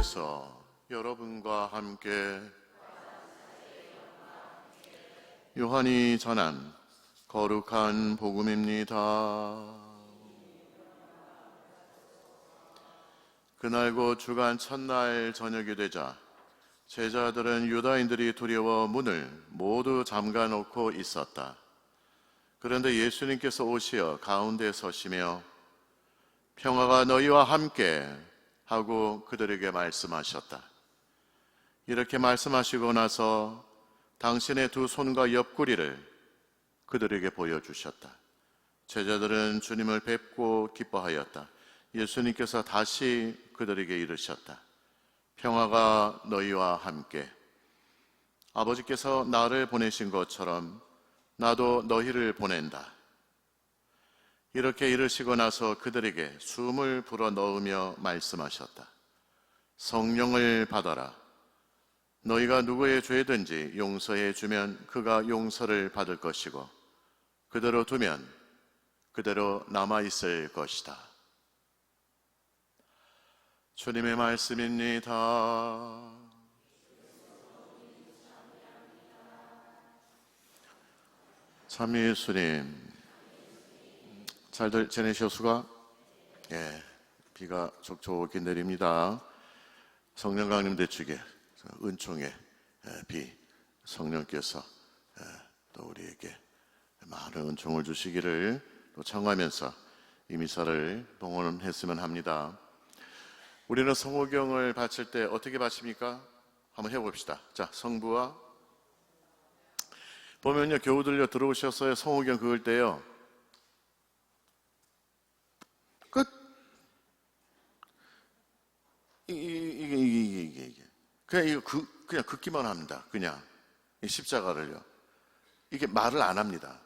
위에서 여러분과 함께 요한이 전한 거룩한 복음입니다. 그날 곧 주간 첫날 저녁이 되자 제자들은 유다인들이 두려워 문을 모두 잠가 놓고 있었다. 그런데 예수님께서 오시어 가운데 서시며 평화가 너희와 함께 하고 그들에게 말씀하셨다. 이렇게 말씀하시고 나서 당신의 두 손과 옆구리를 그들에게 보여주셨다. 제자들은 주님을 뵙고 기뻐하였다. 예수님께서 다시 그들에게 이르셨다. 평화가 너희와 함께. 아버지께서 나를 보내신 것처럼 나도 너희를 보낸다. 이렇게 이르시고 나서 그들에게 숨을 불어 넣으며 말씀하셨다. 성령을 받아라. 너희가 누구의 죄든지 용서해 주면 그가 용서를 받을 것이고 그대로 두면 그대로 남아 있을 것이다. 주님의 말씀입니다. 참 예수님, 잘들 지내셨수가? 예, 비가 촉촉히 내립니다. 성령 강림 대축에 은총의 예, 비 성령께서 예, 또 우리에게 많은 은총을 주시기를 또 청하면서 이 미사를 봉헌했으면 합니다. 우리는 성호경을 바칠 때 어떻게 바칩니까? 한번 해봅시다. 자, 성부와 보면요, 교우 들려 들어오셨어요. 성호경 그을 때요. 끝. 이게, 이게, 이게, 이게, 이게. 그냥 이거 그, 그냥 긋기만 합니다. 그냥. 이 십자가를요. 이게 말을 안 합니다.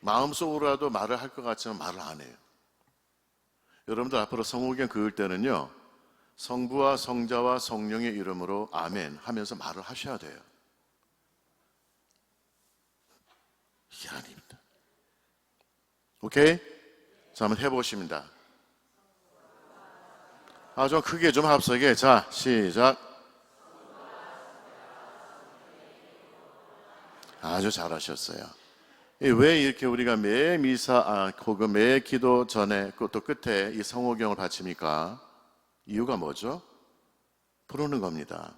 마음속으로라도 말을 할 것 같지만 말을 안 해요. 여러분들 앞으로 성호경 그을 때는요, 성부와 성자와 성령의 이름으로 아멘 하면서 말을 하셔야 돼요. 이게 아닙니다. 오케이? 자, 한번 해보십니다. 아, 좀 크게 좀 합석해. 자, 시작. 아주 잘하셨어요. 왜 이렇게 우리가 매 미사, 아, 혹은 매 기도 전에, 또 끝에 이 성호경을 바칩니까? 이유가 뭐죠? 부르는 겁니다.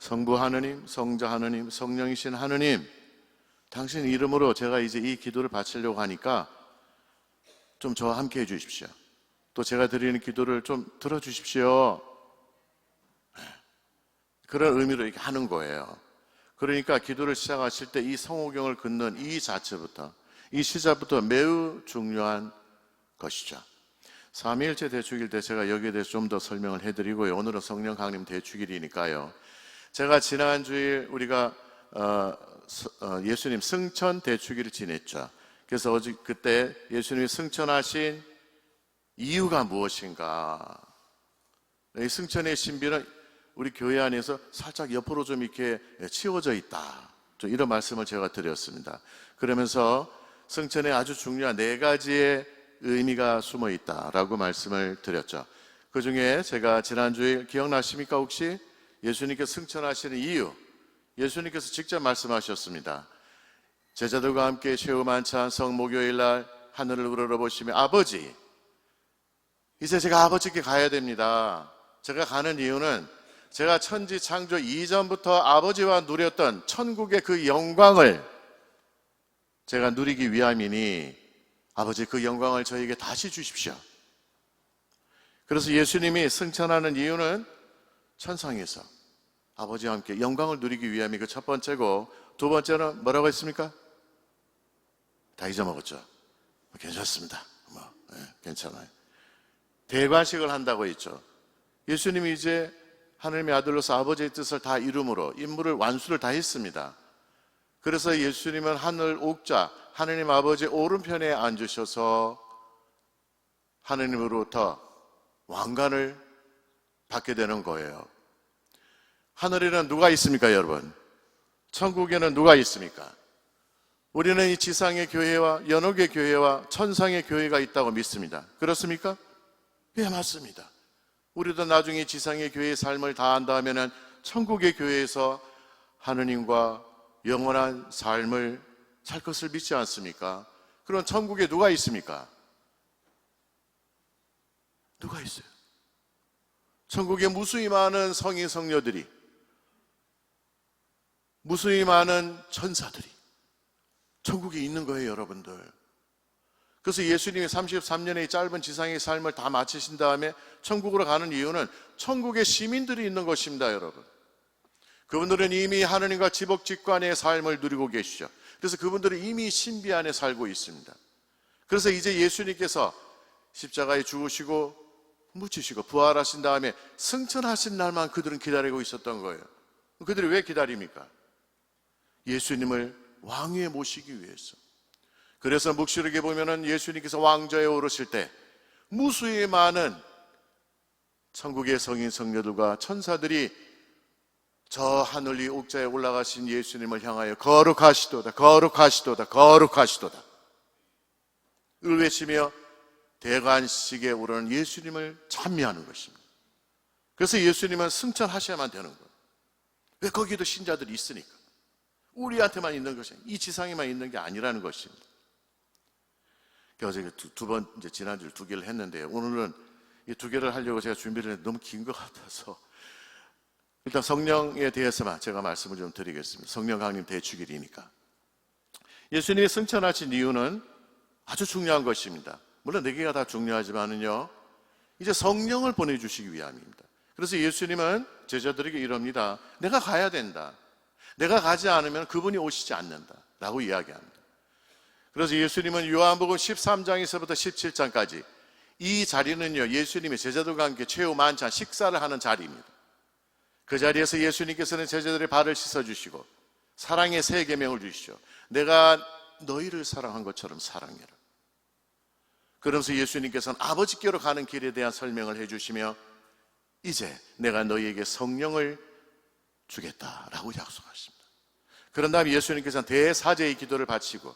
성부 하느님, 성자 하느님, 성령이신 하느님, 당신 이름으로 제가 이제 이 기도를 바치려고 하니까 좀 저와 함께 해 주십시오. 또 제가 드리는 기도를 좀 들어주십시오. 네. 그런 의미로 이렇게 하는 거예요. 그러니까 기도를 시작하실 때 이 성호경을 긋는 이 자체부터, 이 시작부터 매우 중요한 것이죠. 삼위일체 대축일 때 제가 여기에 대해서 좀 더 설명을 해드리고요. 오늘은 성령 강림 대축일이니까요. 제가 지난 주일 우리가 어, 어, 예수님 승천 대축일을 지냈죠. 그래서 어제 그때 예수님이 승천하신 이유가 무엇인가? 이 승천의 신비는 우리 교회 안에서 살짝 옆으로 좀 이렇게 치워져 있다. 좀 이런 말씀을 제가 드렸습니다. 그러면서 승천에 아주 중요한 네 가지의 의미가 숨어 있다라고 말씀을 드렸죠. 그 중에 제가 지난주에 기억나십니까 혹시? 예수님께서 승천하시는 이유, 예수님께서 직접 말씀하셨습니다. 제자들과 함께 최후 만찬 성목요일 날 하늘을 우러러 보시며 아버지, 이제 제가 아버지께 가야 됩니다. 제가 가는 이유는 제가 천지 창조 이전부터 아버지와 누렸던 천국의 그 영광을 제가 누리기 위함이니 아버지 그 영광을 저에게 다시 주십시오. 그래서 예수님이 승천하는 이유는 천상에서 아버지와 함께 영광을 누리기 위함이 그 첫 번째고 두 번째는 뭐라고 했습니까? 다 잊어먹었죠. 괜찮습니다. 뭐, 네, 괜찮아요. 대관식을 한다고 했죠. 예수님이 이제 하나님의 아들로서 아버지의 뜻을 다 이름으로 임무를 완수를 다 했습니다. 그래서 예수님은 하늘 옥자, 하나님 아버지 오른편에 앉으셔서 하나님으로부터 왕관을 받게 되는 거예요. 하늘에는 누가 있습니까, 여러분? 천국에는 누가 있습니까? 우리는 이 지상의 교회와 연옥의 교회와 천상의 교회가 있다고 믿습니다. 그렇습니까? 예, 맞습니다. 우리도 나중에 지상의 교회의 삶을 다한다 하면은 천국의 교회에서 하느님과 영원한 삶을 살 것을 믿지 않습니까? 그럼 천국에 누가 있습니까? 누가 있어요? 천국에 무수히 많은 성인 성녀들이 무수히 많은 천사들이 천국에 있는 거예요, 여러분들. 그래서 예수님이 33년의 짧은 지상의 삶을 다 마치신 다음에 천국으로 가는 이유는 천국의 시민들이 있는 것입니다, 여러분. 그분들은 이미 하느님과 지복직관의 삶을 누리고 계시죠. 그래서 그분들은 이미 신비 안에 살고 있습니다. 그래서 이제 예수님께서 십자가에 죽으시고 묻히시고 부활하신 다음에 승천하신 날만 그들은 기다리고 있었던 거예요. 그들이 왜 기다립니까? 예수님을 왕위에 모시기 위해서. 그래서 묵시록에 보면은 예수님께서 왕좌에 오르실 때 무수히 많은 천국의 성인 성녀들과 천사들이 저 하늘 위 옥자에 올라가신 예수님을 향하여 거룩하시도다 거룩하시도다 거룩하시도다 을 외치며 대관식에 오르는 예수님을 찬미하는 것입니다. 그래서 예수님은 승천하셔야만 되는 거예요. 왜 거기도 신자들이 있으니까. 우리한테만 있는 것이 이 지상에만 있는 게 아니라는 것입니다. 그래서 두번 이제 지난주를 두 개를 했는데 오늘은 이 두 개를 하려고 제가 준비를 했는데 너무 긴 것 같아서 일단 성령에 대해서만 제가 말씀을 좀 드리겠습니다. 성령 강림 대축일이니까. 예수님이 승천하신 이유는 아주 중요한 것입니다. 물론 네 개가 다 중요하지만은요. 이제 성령을 보내주시기 위함입니다. 그래서 예수님은 제자들에게 이럽니다. 내가 가야 된다. 내가 가지 않으면 그분이 오시지 않는다. 라고 이야기합니다. 그래서 예수님은 요한복음 13장에서부터 17장까지 이 자리는요, 예수님이 제자들과 함께 최후 만찬 식사를 하는 자리입니다. 그 자리에서 예수님께서는 제자들의 발을 씻어주시고 사랑의 세 계명을 주시죠. 내가 너희를 사랑한 것처럼 사랑해라. 그러면서 예수님께서는 아버지께로 가는 길에 대한 설명을 해주시며 이제 내가 너희에게 성령을 주겠다라고 약속하십니다. 그런 다음에 예수님께서는 대사제의 기도를 바치고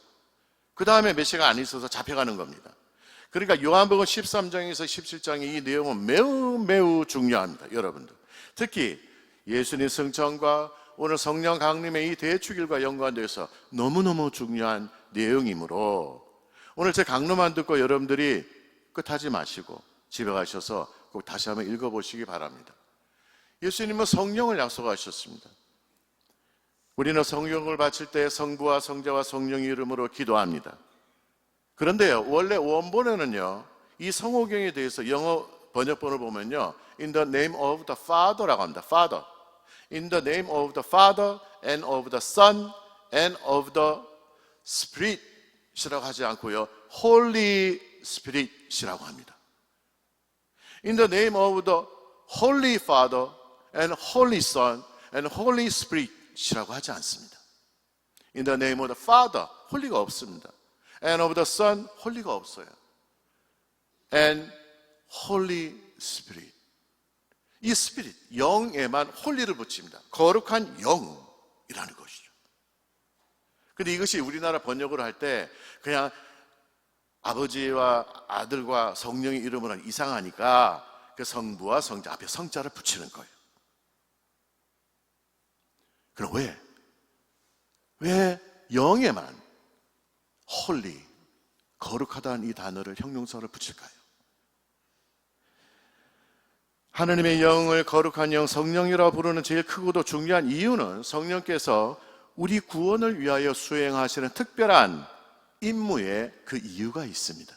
그 다음에 몇 시간 안 있어서 잡혀가는 겁니다. 그러니까 요한복음 13장에서 17장의 이 내용은 매우 매우 중요합니다. 여러분들. 특히 예수님 승천과 오늘 성령 강림의 이 대축일과 연관돼서 너무너무 중요한 내용이므로 오늘 제 강론만 듣고 여러분들이 끝하지 마시고 집에 가셔서 꼭 다시 한번 읽어보시기 바랍니다. 예수님은 성령을 약속하셨습니다. 우리는 성령을 바칠 때 성부와 성자와 성령의 이름으로 기도합니다. 그런데요, 원래 원본에는요, 이 성호경에 대해서 영어 번역본을 보면요, in the name of the Father라고 합니다. Father. In the name of the Father and of the Son and of the Spirit이라고 하지 않고요, Holy Spirit이라고 합니다. In the name of the Holy Father and Holy Son and Holy Spirit 이라고 하지 않습니다. In the name of the Father, 홀리가 없습니다. And of the Son, 홀리가 없어요. And Holy Spirit. 이 스피릿, 영에만 홀리를 붙입니다. 거룩한 영이라는 것이죠. 근데 이것이 우리나라 번역을 할 때 그냥 아버지와 아들과 성령의 이름으로 이상하니까 그 성부와 성자 앞에 성자를 붙이는 거예요. 그럼 왜? 왜 영에만 홀리, 거룩하다는 이 단어를 형용사로 붙일까요? 하느님의 영을 거룩한 영, 성령이라 부르는 제일 크고도 중요한 이유는 성령께서 우리 구원을 위하여 수행하시는 특별한 임무에 그 이유가 있습니다.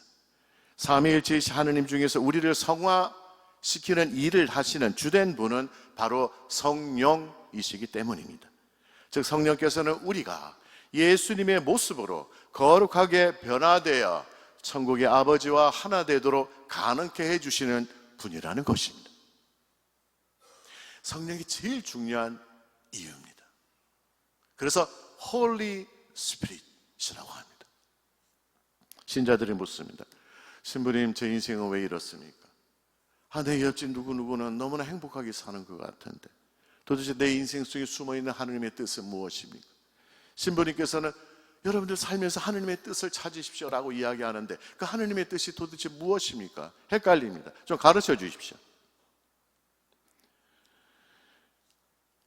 삼위일체 하느님 중에서 우리를 성화시키는 일을 하시는 주된 분은 바로 성령 이시기 때문입니다. 즉 성령께서는 우리가 예수님의 모습으로 거룩하게 변화되어 천국의 아버지와 하나 되도록 가능케 해 주시는 분이라는 것입니다. 성령이 제일 중요한 이유입니다. 그래서 Holy Spirit이라고 합니다. 신자들이 묻습니다. 신부님, 제 인생은 왜 이렇습니까? 아, 내 옆집 누구누구는 너무나 행복하게 사는 것 같은데 도대체 내 인생 속에 숨어있는 하느님의 뜻은 무엇입니까? 신부님께서는 여러분들 살면서 하느님의 뜻을 찾으십시오 라고 이야기하는데 그 하느님의 뜻이 도대체 무엇입니까? 헷갈립니다. 좀 가르쳐 주십시오.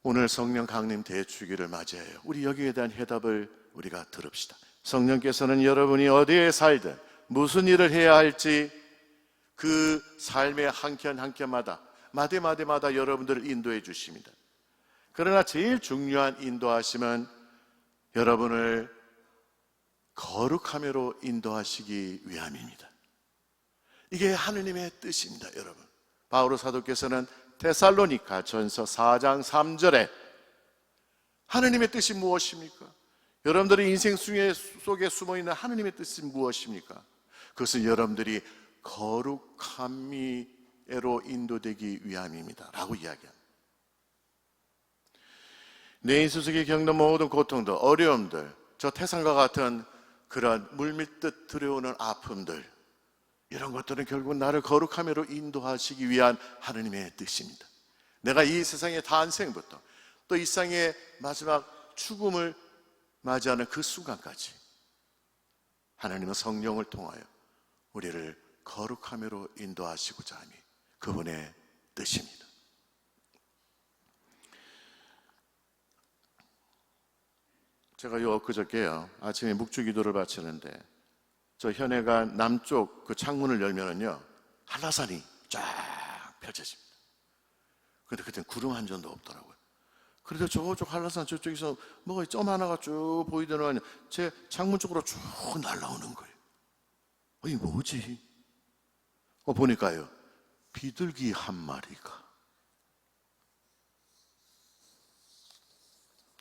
오늘 성령 강림 대주기를 맞이해요. 우리 여기에 대한 해답을 우리가 들읍시다. 성령께서는 여러분이 어디에 살든 무슨 일을 해야 할지 그 삶의 한켠 한켠마다 마디마디마다 여러분들을 인도해 주십니다. 그러나 제일 중요한 인도하심은 여러분을 거룩함으로 인도하시기 위함입니다. 이게 하느님의 뜻입니다, 여러분. 바오로 사도께서는 테살로니가 전서 4장 3절에 하느님의 뜻이 무엇입니까? 여러분들의 인생 속에 숨어 있는 하느님의 뜻이 무엇입니까? 그것은 여러분들이 거룩함이로 인도되기 위함입니다. 라고 이야기합니다. 내 인수 속에 겪는 모든 고통들, 어려움들, 저 태산과 같은 그런 물밀듯 들여오는 아픔들, 이런 것들은 결국 나를 거룩함으로 인도하시기 위한 하느님의 뜻입니다. 내가 이 세상의 탄생부터 또 이 세상의 마지막 죽음을 맞이하는 그 순간까지 하나님은 성령을 통하여 우리를 거룩함으로 인도하시고자 하니 그분의 뜻입니다. 제가 요 엊그저께요 아침에 묵주 기도를 바치는데 저 현해가 남쪽 그 창문을 열면은요 한라산이 쫙 펼쳐집니다. 근데 그땐 구름 한 점도 없더라고요. 그래도 저쪽 한라산 저쪽에서 뭐가 점 하나가 쭉 보이더니 제 창문 쪽으로 쭉 날라오는 거예요. 어, 이 뭐지? 어, 보니까요. 비둘기 한 마리가.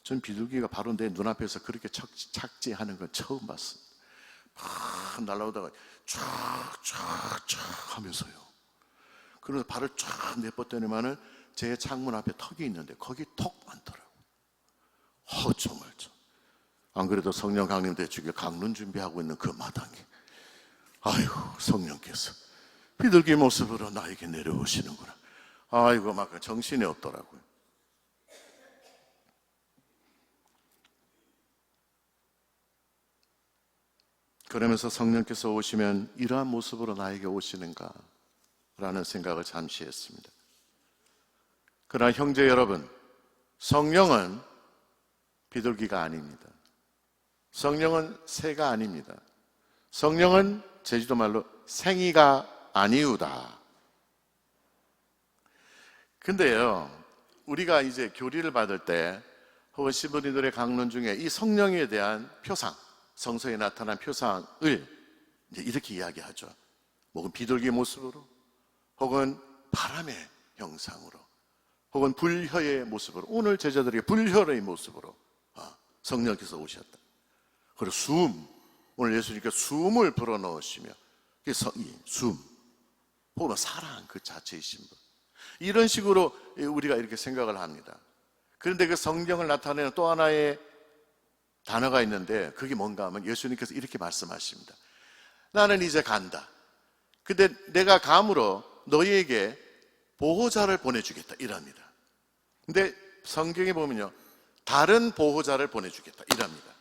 전 비둘기가 바로 내 눈앞에서 그렇게 착지, 하는 건 처음 봤습니다. 막 날라오다가 쫙쫙쫙 하면서요. 그래서 발을 쫙 내뻗더니만은 제 창문 앞에 턱이 있는데 거기 턱 많더라고요. 어, 정말 좀. 안 그래도 성령 강림 대축에 강론 준비하고 있는 그 마당에 아이고 성령께서 비둘기 모습으로 나에게 내려오시는구나. 아이고 막 정신이 없더라고요. 그러면서 성령께서 오시면 이러한 모습으로 나에게 오시는가? 라는 생각을 잠시 했습니다. 그러나 형제 여러분, 성령은 비둘기가 아닙니다. 성령은 새가 아닙니다. 성령은 제주도 말로 생이가 아니우다. 근데요, 우리가 이제 교리를 받을 때 혹은 신부님들의 강론 중에 이 성령에 대한 표상, 성서에 나타난 표상을 이렇게 이야기하죠. 혹은 비둘기 모습으로, 혹은 바람의 형상으로, 혹은 불혀의 모습으로, 오늘 제자들에게 불혀의 모습으로 아, 성령께서 오셨다. 그리고 숨, 오늘 예수님께서 숨을 불어넣으시며, 이 숨, 혹은 사랑 그 자체이신 분. 이런 식으로 우리가 이렇게 생각을 합니다. 그런데 그 성경을 나타내는 또 하나의 단어가 있는데 그게 뭔가 하면 예수님께서 이렇게 말씀하십니다. 나는 이제 간다. 근데 내가 감으로 너희에게 보호자를 보내주겠다. 이럽니다. 근데 성경에 보면요. 다른 보호자를 보내주겠다. 이럽니다.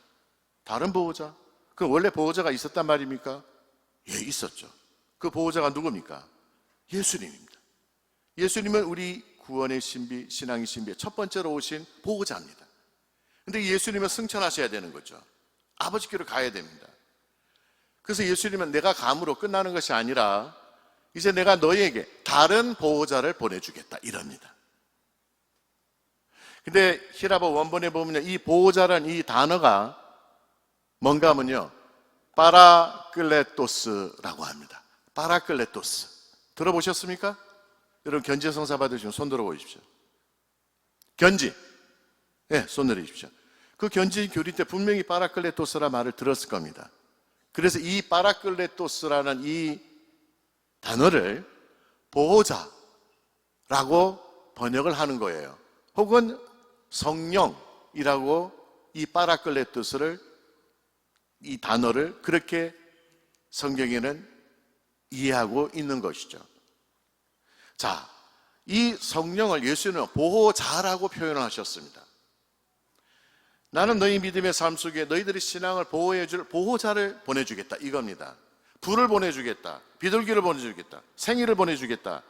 다른 보호자? 그 원래 보호자가 있었단 말입니까? 예, 있었죠. 그 보호자가 누굽니까? 예수님입니다. 예수님은 우리 구원의 신비, 신앙의 신비의 첫 번째로 오신 보호자입니다. 근데 예수님은 승천하셔야 되는 거죠. 아버지께로 가야 됩니다. 그래서 예수님은 내가 감으로 끝나는 것이 아니라 이제 내가 너희에게 다른 보호자를 보내주겠다 이럽니다. 근데 히라보 원본에 보면 이 보호자란 이 단어가 뭔가 하면요. 파라클레토스라고 합니다. 파라클레토스. 들어보셨습니까? 여러분 견지 성사 받으시면 손 들어 보십시오. 견지. 예, 네, 손 내리십시오. 그 견지 교리 때 분명히 파라클레토스라 말을 들었을 겁니다. 그래서 이 파라클레토스라는 이 단어를 보호자라고 번역을 하는 거예요. 혹은 성령이라고 이 파라클레토스를 이 단어를 그렇게 성경에는 이해하고 있는 것이죠. 자, 이 성령을 예수는 보호자라고 표현하셨습니다. 나는 너희 믿음의 삶 속에 너희들의 신앙을 보호해 줄 보호자를 보내 주겠다. 이겁니다. 불을 보내 주겠다. 비둘기를 보내 주겠다. 생일을 보내 주겠다.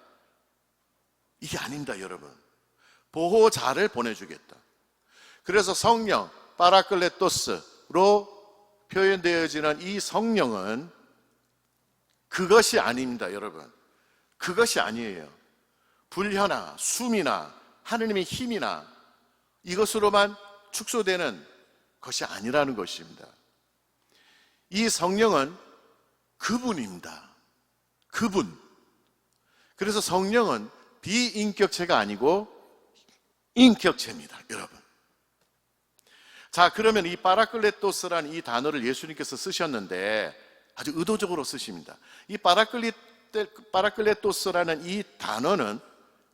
이게 아닙니다, 여러분. 보호자를 보내 주겠다. 그래서 성령, 파라클레토스로 표현되어지는 이 성령은 그것이 아닙니다, 여러분. 그것이 아니에요. 불현나 숨이나 하느님의 힘이나 이것으로만 축소되는 것이 아니라는 것입니다. 이 성령은 그분입니다. 그분. 그래서 성령은 비인격체가 아니고 인격체입니다, 여러분. 자, 그러면 이 파라클레토스라는 이 단어를 예수님께서 쓰셨는데 아주 의도적으로 쓰십니다. 이 파라클레토스라는 이 단어는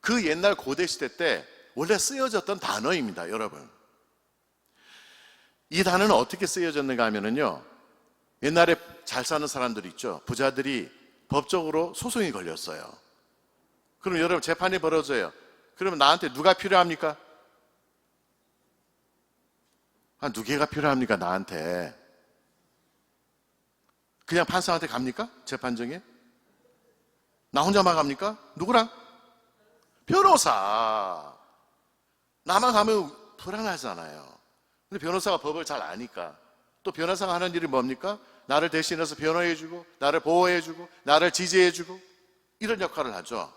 그 옛날 고대 시대 때 원래 쓰여졌던 단어입니다, 여러분. 이 단어는 어떻게 쓰여졌는가 하면은요, 옛날에 잘 사는 사람들 있죠. 부자들이 법적으로 소송이 걸렸어요. 그럼 여러분 재판이 벌어져요. 그러면 나한테 누가 필요합니까? 한 두 개가 필요합니까? 나한테. 그냥 판사한테 갑니까? 재판정에? 나 혼자만 갑니까? 누구랑? 변호사. 나만 가면 불안하잖아요. 근데 변호사가 법을 잘 아니까. 또 변호사가 하는 일이 뭡니까? 나를 대신해서 변호해주고, 나를 보호해주고, 나를 지지해주고, 이런 역할을 하죠.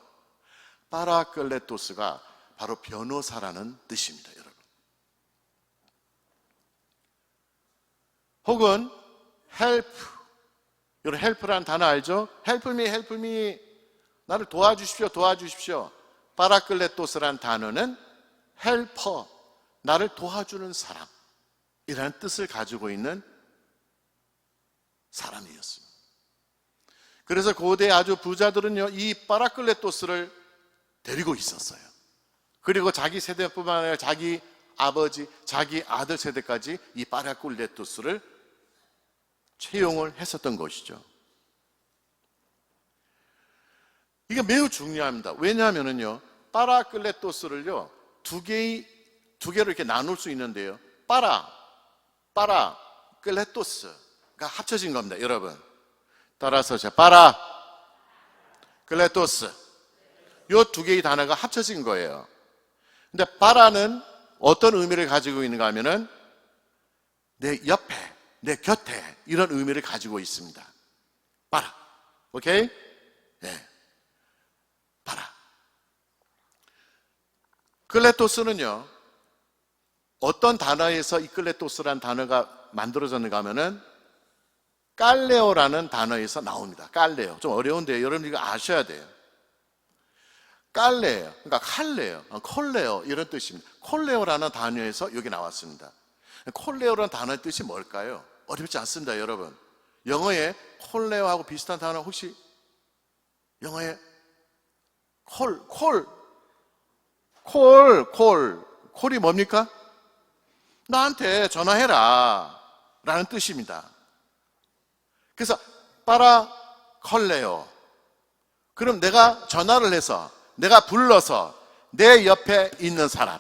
파라클레토스가 바로 변호사라는 뜻입니다, 여러분. 혹은 help. 여러분 help라는 단어 알죠? help me. 나를 도와주십시오, 도와주십시오. 파라클레토스라는 단어는 helper. 나를 도와주는 사람. 이라는 뜻을 가지고 있는 사람이었습니다. 그래서 고대 아주 부자들은요, 이 파라클레토스를 데리고 있었어요. 그리고 자기 세대뿐만 아니라 자기 아버지, 자기 아들 세대까지 이 파라클레토스를 채용을 했었던 것이죠. 이게 매우 중요합니다. 왜냐하면요, 파라클레토스를요, 두 개의, 두 개로 이렇게 나눌 수 있는데요. 파라, 파라, 클레토스가 합쳐진 겁니다, 여러분. 따라서 자, 파라, 클레토스. 요 두 개의 단어가 합쳐진 거예요. 근데 파라는 어떤 의미를 가지고 있는가 하면은 내 옆에, 내 곁에 이런 의미를 가지고 있습니다. 파라. 오케이? 예. 파라. 클레토스는요, 어떤 단어에서 이 클레토스라는 단어가 만들어졌는가 하면은 깔레오라는 단어에서 나옵니다. 깔레오. 좀 어려운데 여러분 이거 아셔야 돼요. 깔레요. 그러니까 칼레요. 콜레오 이런 뜻입니다. 콜레오라는 단어에서 여기 나왔습니다. 콜레오라는 단어의 뜻이 뭘까요? 어렵지 않습니다, 여러분. 영어에 콜레오하고 비슷한 단어 혹시 영어에 콜, 콜, 콜, 콜, 콜이 뭡니까? 나한테 전화해라. 라는 뜻입니다. 그래서, 빠라 컬레요. 그럼 내가 전화를 해서, 내가 불러서 내 옆에 있는 사람.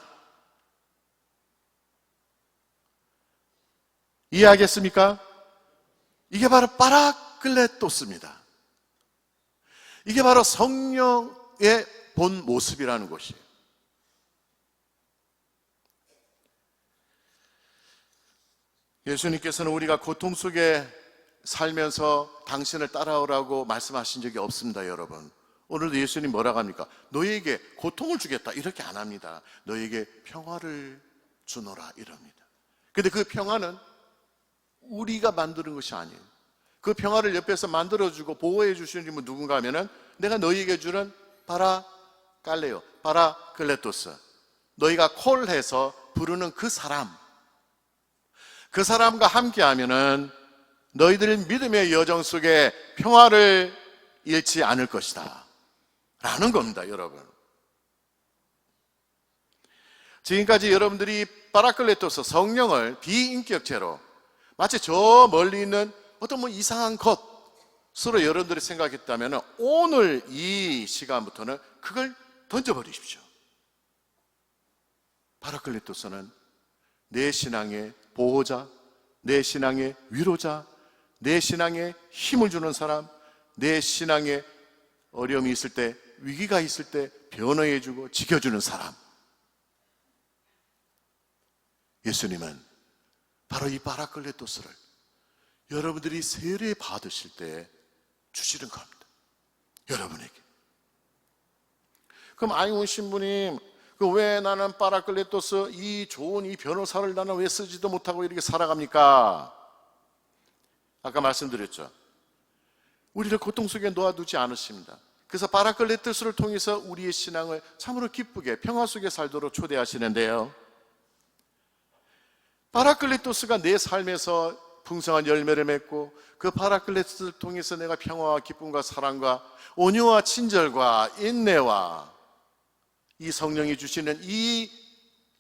이해하겠습니까? 이게 바로 파라클레토스입니다. 이게 바로 성령의 본 모습이라는 것이에요. 예수님께서는 우리가 고통 속에 살면서 당신을 따라오라고 말씀하신 적이 없습니다, 여러분. 오늘도 예수님 뭐라고 합니까? 너에게 고통을 주겠다. 이렇게 안 합니다. 너에게 평화를 주노라. 이럽니다. 근데 그 평화는 우리가 만드는 것이 아니에요. 그 평화를 옆에서 만들어주고 보호해 주시는 분은 누군가 하면은 내가 너희에게 주는 바라 깔레요. 바라 클레토스. 너희가 콜해서 부르는 그 사람. 그 사람과 함께 하면은 너희들 믿음의 여정 속에 평화를 잃지 않을 것이다. 라는 겁니다, 여러분. 지금까지 여러분들이 파라클레토스 성령을 비인격체로 마치 저 멀리 있는 어떤 뭐 이상한 것으로 여러분들이 생각했다면 오늘 이 시간부터는 그걸 던져버리십시오. 파라클레토스는 내 신앙의 보호자, 내 신앙의 위로자, 내 신앙에 힘을 주는 사람, 내 신앙에 어려움이 있을 때, 위기가 있을 때 변호해주고 지켜주는 사람. 예수님은 바로 이 바라클레토스를 여러분들이 세례 받으실 때 주시는 겁니다. 여러분에게. 그럼 아이온 신부님, 그 왜 나는 파라클레토스 이 좋은 이 변호사를 나는 왜 쓰지도 못하고 이렇게 살아갑니까? 아까 말씀드렸죠. 우리를 고통 속에 놓아두지 않으십니다. 그래서 파라클레토스를 통해서 우리의 신앙을 참으로 기쁘게 평화 속에 살도록 초대하시는데요. 파라클레토스가 내 삶에서 풍성한 열매를 맺고 그 파라클레토스를 통해서 내가 평화와 기쁨과 사랑과 온유와 친절과 인내와 이 성령이 주시는 이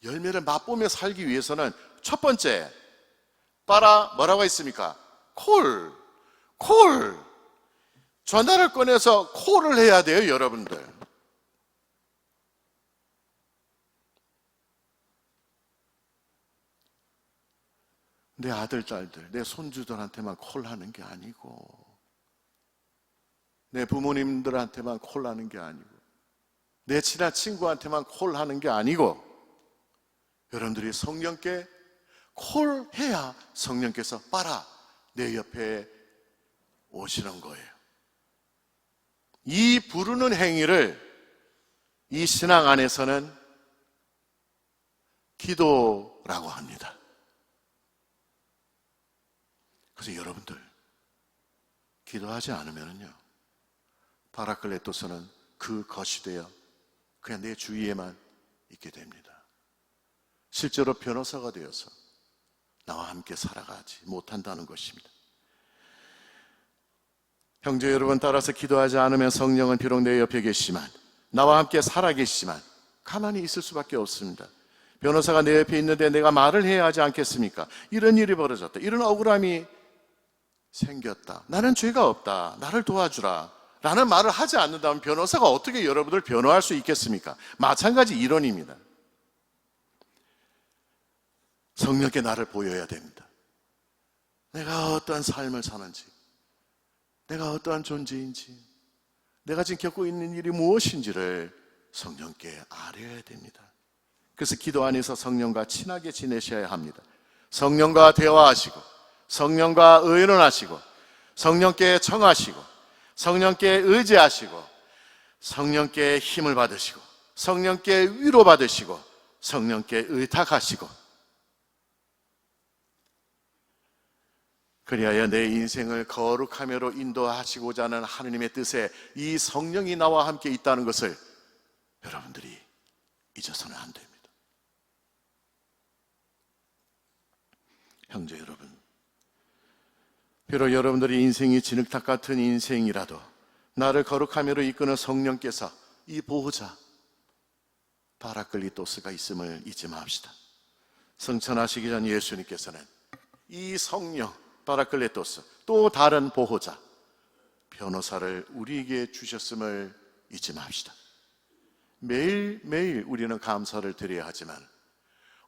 열매를 맛보며 살기 위해서는 첫 번째 빠라 뭐라고 했습니까? 콜, 콜. 전화를 꺼내서 콜을 해야 돼요, 여러분들. 내 아들, 딸들, 내 손주들한테만 콜하는 게 아니고, 내 부모님들한테만 콜하는 게 아니고, 내 친한 친구한테만 콜하는 게 아니고, 여러분들이 성령께 콜해야 성령께서 빨아 내 옆에 오시는 거예요. 이 부르는 행위를 이 신앙 안에서는 기도라고 합니다. 그래서 여러분들 기도하지 않으면요 바라클레토스는 그 것이 되어 그냥 내 주위에만 있게 됩니다. 실제로 변호사가 되어서 나와 함께 살아가지 못한다는 것입니다. 형제 여러분 따라서 기도하지 않으면 성령은 비록 내 옆에 계시지만 나와 함께 살아 계시지만 가만히 있을 수밖에 없습니다. 변호사가 내 옆에 있는데 내가 말을 해야 하지 않겠습니까? 이런 일이 벌어졌다. 이런 억울함이 생겼다. 나는 죄가 없다. 나를 도와주라. 라는 말을 하지 않는다면 변호사가 어떻게 여러분을 변호할 수 있겠습니까? 마찬가지 이론입니다. 성령께 나를 보여야 됩니다. 내가 어떠한 삶을 사는지, 내가 어떠한 존재인지, 내가 지금 겪고 있는 일이 무엇인지를 성령께 알아야 됩니다. 그래서 기도 안에서 성령과 친하게 지내셔야 합니다. 성령과 대화하시고, 성령과 의논하시고, 성령께 청하시고, 성령께 의지하시고, 성령께 힘을 받으시고, 성령께 위로 받으시고, 성령께 의탁하시고, 그리하여 내 인생을 거룩함으로 인도하시고자 하는 하느님의 뜻에 이 성령이 나와 함께 있다는 것을 여러분들이 잊어서는 안 됩니다. 형제 여러분, 비록 여러분들이 인생이 진흙탕 같은 인생이라도 나를 거룩함으로 이끄는 성령께서 이 보호자 바라클리토스가 있음을 잊지 맙시다. 성천하시기 전 예수님께서는 이 성령 바라클레토스 또 다른 보호자 변호사를 우리에게 주셨음을 잊지 맙시다. 매일매일 우리는 감사를 드려야 하지만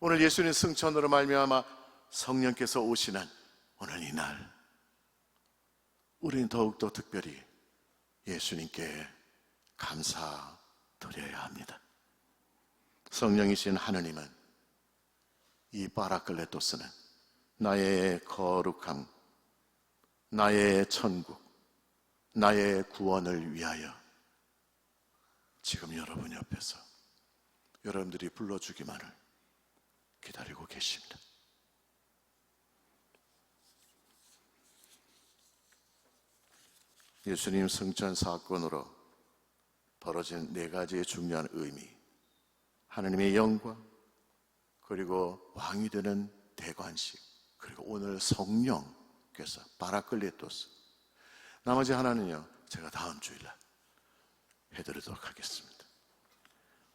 오늘 예수님 승천으로 말미암아 성령께서 오시는 오늘 이날 우리는 더욱더 특별히 예수님께 감사드려야 합니다. 성령이신 하느님은 이 바라클레토스는 나의 거룩함, 나의 천국, 나의 구원을 위하여 지금 여러분 옆에서 여러분들이 불러주기만을 기다리고 계십니다. 예수님 승천 사건으로 벌어진 네 가지의 중요한 의미. 하나님의 영광, 그리고 왕이 되는 대관식, 그리고 오늘 성령께서 바라클레토스. 나머지 하나는요, 제가 다음 주일날 해드리도록 하겠습니다.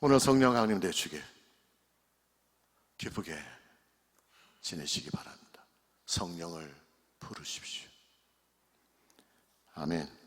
오늘 성령 강림 되시게 기쁘게 지내시기 바랍니다. 성령을 부르십시오. 아멘.